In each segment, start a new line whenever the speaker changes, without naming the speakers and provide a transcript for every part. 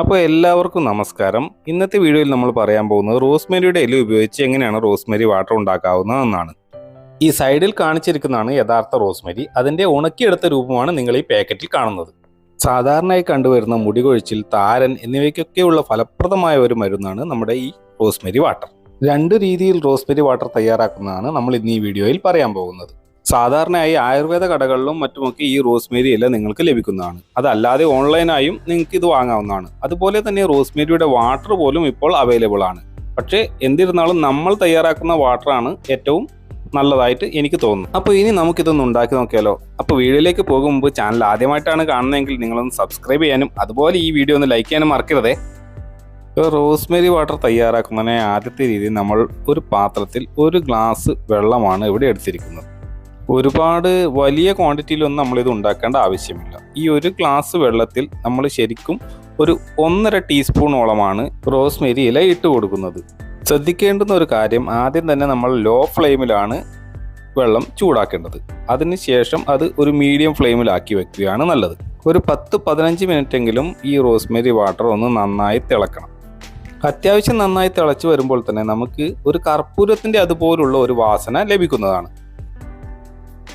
അപ്പോൾ എല്ലാവർക്കും നമസ്കാരം. ഇന്നത്തെ വീഡിയോയിൽ നമ്മൾ പറയാൻ പോകുന്നത് റോസ്മേരിയുടെ ഇല ഉപയോഗിച്ച് എങ്ങനെയാണ് റോസ്മേരി വാട്ടർ ഉണ്ടാക്കാവുന്നതെന്നാണ് ഈ സൈഡിൽ കാണിച്ചിരിക്കുന്നതാണ് യഥാർത്ഥ റോസ്മേരി. അതിന്റെ ഉണക്കിയെടുത്ത രൂപമാണ് നിങ്ങൾ ഈ പാക്കറ്റിൽ കാണുന്നത്. സാധാരണയായി കണ്ടുവരുന്ന മുടി കൊഴിച്ചിൽ താരൻ എന്നിവയ്ക്കൊക്കെയുള്ള ഫലപ്രദമായ ഒരു മരുന്നാണ് നമ്മുടെ ഈ റോസ്മേരി വാട്ടർ. രണ്ട് രീതിയിൽ റോസ്മേരി വാട്ടർ തയ്യാറാക്കുന്നതാണ് നമ്മൾ ഇന്ന് ഈ വീഡിയോയിൽ പറയാൻ പോകുന്നത്. സാധാരണയായി ആയുർവേദ കടകളിലും മറ്റുമൊക്കെ ഈ റോസ്മേരി ഇല നിങ്ങൾക്ക് ലഭിക്കുന്നതാണ്. അതല്ലാതെ ഓൺലൈനായും നിങ്ങൾക്ക് ഇത് വാങ്ങാവുന്നതാണ്. അതുപോലെ തന്നെ റോസ്മേരിയുടെ വാട്ടർ പോലും ഇപ്പോൾ അവൈലബിൾ ആണ്. പക്ഷേ എന്തിരുന്നാലും നമ്മൾ തയ്യാറാക്കുന്ന വാട്ടറാണ് ഏറ്റവും നല്ലതായിട്ട് എനിക്ക് തോന്നുന്നു അപ്പോൾ ഇനി നമുക്കിതൊന്ന് ഉണ്ടാക്കി നോക്കിയാലോ? അപ്പോൾ വീഡിയോയിലേക്ക് പോകും മുമ്പ് ചാനൽ ആദ്യമായിട്ടാണ് കാണുന്നതെങ്കിൽ നിങ്ങളൊന്ന് സബ്സ്ക്രൈബ് ചെയ്യാനും അതുപോലെ ഈ വീഡിയോ ഒന്ന് ലൈക്ക് ചെയ്യാനും മറക്കരുതേ. റോസ്മേരി വാട്ടർ തയ്യാറാക്കുന്നതിനെ ആദ്യത്തെ രീതി നമ്മൾ ഒരു പാത്രത്തിൽ ഒരു ഗ്ലാസ് വെള്ളമാണ് ഇവിടെ എടുത്തിരിക്കുന്നത്. ഒരുപാട് വലിയ ക്വാണ്ടിറ്റിയിലൊന്നും നമ്മളിത് ഉണ്ടാക്കേണ്ട ആവശ്യമില്ല. ഈ ഒരു ഗ്ലാസ് വെള്ളത്തിൽ നമ്മൾ ശരിക്കും ഒരു ഒന്നര ടീസ്പൂണോളമാണ് റോസ്മേരി ഇല ഇട്ട് കൊടുക്കുന്നത്. ശ്രദ്ധിക്കേണ്ടുന്ന ഒരു കാര്യം ആദ്യം തന്നെ നമ്മൾ ലോ ഫ്ലെയിമിലാണ് വെള്ളം ചൂടാക്കേണ്ടത്. അതിനുശേഷം അത് ഒരു മീഡിയം ഫ്ലെയിമിലാക്കി വെക്കുകയാണ് നല്ലത്. ഒരു പത്ത് പതിനഞ്ച് മിനിറ്റെങ്കിലും ഈ റോസ്മേരി വാട്ടർ ഒന്ന് നന്നായി തിളക്കണം. അത്യാവശ്യം നന്നായി തിളച്ച് വരുമ്പോൾ തന്നെ നമുക്ക് ഒരു കർപ്പൂരത്തിന്റെ അതുപോലുള്ള ഒരു വാസന ലഭിക്കുന്നതാണ്.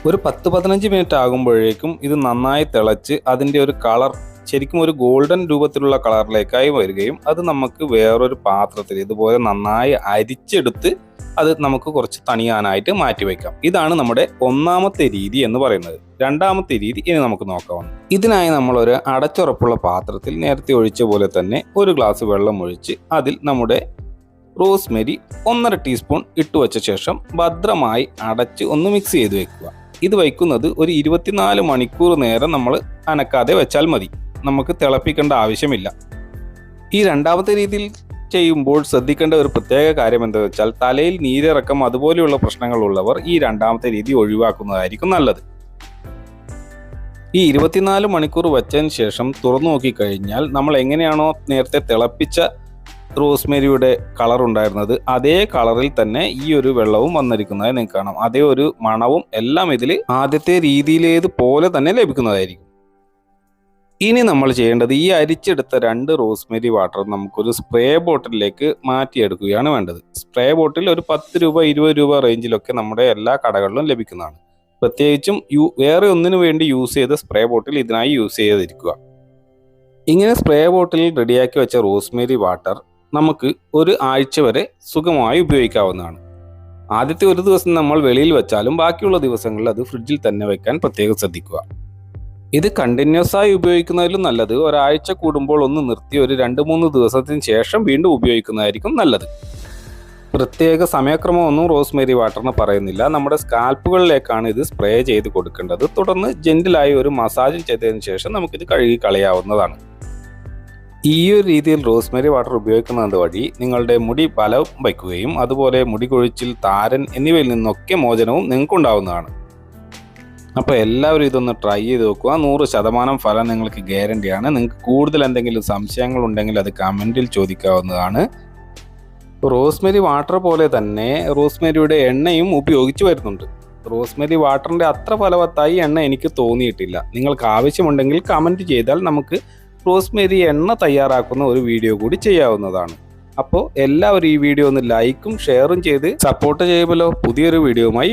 ഒരു പത്ത് പതിനഞ്ച് മിനിറ്റ് ആകുമ്പോഴേക്കും ഇത് നന്നായി തിളച്ച് അതിന്റെ ഒരു കളർ ശരിക്കും ഒരു ഗോൾഡൻ രൂപത്തിലുള്ള കളറിലേക്കായി വരികയും അത് നമുക്ക് വേറൊരു പാത്രത്തിൽ ഇതുപോലെ നന്നായി അരിച്ചെടുത്ത് അത് നമുക്ക് കുറച്ച് തണിയാനായിട്ട് മാറ്റിവെക്കാം ഇതാണ് നമ്മുടെ ഒന്നാമത്തെ രീതി എന്ന് പറയുന്നത്. രണ്ടാമത്തെ രീതി ഇനി നമുക്ക് നോക്കാം. ഇതിനായി നമ്മൾ ഒരു അടച്ചുറപ്പുള്ള പാത്രത്തിൽ നേരത്തെ ഒഴിച്ച പോലെ തന്നെ ഒരു ഗ്ലാസ് വെള്ളം ഒഴിച്ച് അതിൽ നമ്മുടെ റോസ്മെരി ഒന്നര ടീസ്പൂൺ ഇട്ടു വച്ച ശേഷം ഭദ്രമായി അടച്ച് ഒന്ന് മിക്സ് ചെയ്ത് വെക്കുക. ഇത് വയ്ക്കുന്നത് ഒരു ഇരുപത്തിനാല് മണിക്കൂർ നേരം നമ്മൾ അനക്കാതെ വെച്ചാൽ മതി. നമുക്ക് തിളപ്പിക്കേണ്ട ആവശ്യമില്ല. ഈ രണ്ടാമത്തെ രീതിയിൽ ചെയ്യുമ്പോൾ ശ്രദ്ധിക്കേണ്ട ഒരു പ്രത്യേക കാര്യം എന്താ വെച്ചാൽ തലയിൽ നീരിറക്കം അതുപോലെയുള്ള പ്രശ്നങ്ങളുള്ളവർ ഈ രണ്ടാമത്തെ രീതി ഒഴിവാക്കുന്നതായിരിക്കും നല്ലത്. ഈ ഇരുപത്തിനാല് മണിക്കൂർ വെച്ചതിന് ശേഷം തുറന്നു നോക്കിക്കഴിഞ്ഞാൽ നമ്മൾ എങ്ങനെയാണോ നേരത്തെ തിളപ്പിച്ച റോസ്മേരിയുടെ കളർ ഉണ്ടായിരുന്നത് അതേ കളറിൽ തന്നെ ഈ ഒരു വെള്ളവും വന്നിരിക്കുന്നതായി നിങ്ങൾക്ക് കാണാം. അതേ ഒരു മണവും എല്ലാം ഇതിൽ ആദ്യത്തെ രീതിയിലേത് പോലെ തന്നെ ലഭിക്കുന്നതായിരിക്കും. ഇനി നമ്മൾ ചെയ്യേണ്ടത് ഈ അരിച്ചെടുത്ത രണ്ട് റോസ്മേരി വാട്ടർ നമുക്കൊരു സ്പ്രേ ബോട്ടിലേക്ക് മാറ്റിയെടുക്കുകയാണ് വേണ്ടത്. സ്പ്രേ ബോട്ടിൽ ഒരു പത്ത് രൂപ ഇരുപത് രൂപ റേഞ്ചിലൊക്കെ നമ്മുടെ എല്ലാ കടകളിലും ലഭിക്കുന്നതാണ്. പ്രത്യേകിച്ചും യു വേറെ ഒന്നിനു വേണ്ടി യൂസ് ചെയ്ത സ്പ്രേ ബോട്ടിൽ ഇതിനായി യൂസ് ചെയ്തിരിക്കുക. ഇങ്ങനെ സ്പ്രേ ബോട്ടിൽ റെഡിയാക്കി വെച്ച റോസ്മേരി വാട്ടർ നമുക്ക് ഒരു ആഴ്ച വരെ സുഖമായി ഉപയോഗിക്കാവുന്നതാണ്. ആദ്യത്തെ ഒരു ദിവസം നമ്മൾ വെളിയിൽ വെച്ചാലും ബാക്കിയുള്ള ദിവസങ്ങളിൽ അത് ഫ്രിഡ്ജിൽ തന്നെ വെക്കാൻ പ്രത്യേകം ശ്രദ്ധിക്കുക. ഇത് കണ്ടിന്യൂസ് ആയി ഉപയോഗിക്കുന്നതിലും നല്ലത് ഒരാഴ്ച കൂടുമ്പോൾ ഒന്ന് നിർത്തി ഒരു രണ്ട് മൂന്ന് ദിവസത്തിന് ശേഷം വീണ്ടും ഉപയോഗിക്കുന്നതായിരിക്കും നല്ലത്. പ്രത്യേക സമയക്രമമൊന്നും റോസ്മേരി വാട്ടറിന് പറയുന്നില്ല. നമ്മുടെ സ്കാൽപ്പുകളിലേക്കാണ് ഇത് സ്പ്രേ ചെയ്ത് കൊടുക്കേണ്ടത്. തുടർന്ന് ജെന്റിലായി ഒരു മസാജ് ചെയ്തതിന് ശേഷം നമുക്കിത് കഴുകി കളയാവുന്നതാണ്. ഈ ഒരു രീതിയിൽ റോസ്മേരി വാട്ടർ ഉപയോഗിക്കുന്നത് വഴി നിങ്ങളുടെ മുടി ബലം വയ്ക്കുകയും അതുപോലെ മുടി കൊഴിച്ചിൽ താരൻ എന്നിവയിൽ നിന്നൊക്കെ മോചനവും നിങ്ങൾക്കുണ്ടാവുന്നതാണ്. അപ്പോൾ എല്ലാവരും ഇതൊന്ന് ട്രൈ ചെയ്ത് നോക്കുക. നൂറ് ശതമാനം ഫലം നിങ്ങൾക്ക് ഗ്യാരണ്ടിയാണ്. നിങ്ങൾക്ക് കൂടുതൽ എന്തെങ്കിലും സംശയങ്ങൾ ഉണ്ടെങ്കിൽ അത് കമന്റിൽ ചോദിക്കാവുന്നതാണ്. റോസ്മേരി വാട്ടർ പോലെ തന്നെ റോസ്മേരിയുടെ എണ്ണയും ഉപയോഗിച്ച് വരുന്നുണ്ട്. റോസ്മേരി വാട്ടറിന്റെ അത്ര ഫലവത്തായി എണ്ണ എനിക്ക് തോന്നിയിട്ടില്ല. നിങ്ങൾക്ക് ആവശ്യമുണ്ടെങ്കിൽ കമന്റ് ചെയ്താൽ നമുക്ക് റോസ്മേരി എണ്ണ തയ്യാറാക്കുന്ന ഒരു വീഡിയോ കൂടി ചെയ്യാവുന്നതാണ്. അപ്പോൾ എല്ലാവരും ഈ വീഡിയോ ഒന്ന് ലൈക്കും ഷെയറും ചെയ്ത് സപ്പോർട്ട് ചെയ്യുമല്ലോ. പുതിയൊരു വീഡിയോയുമായി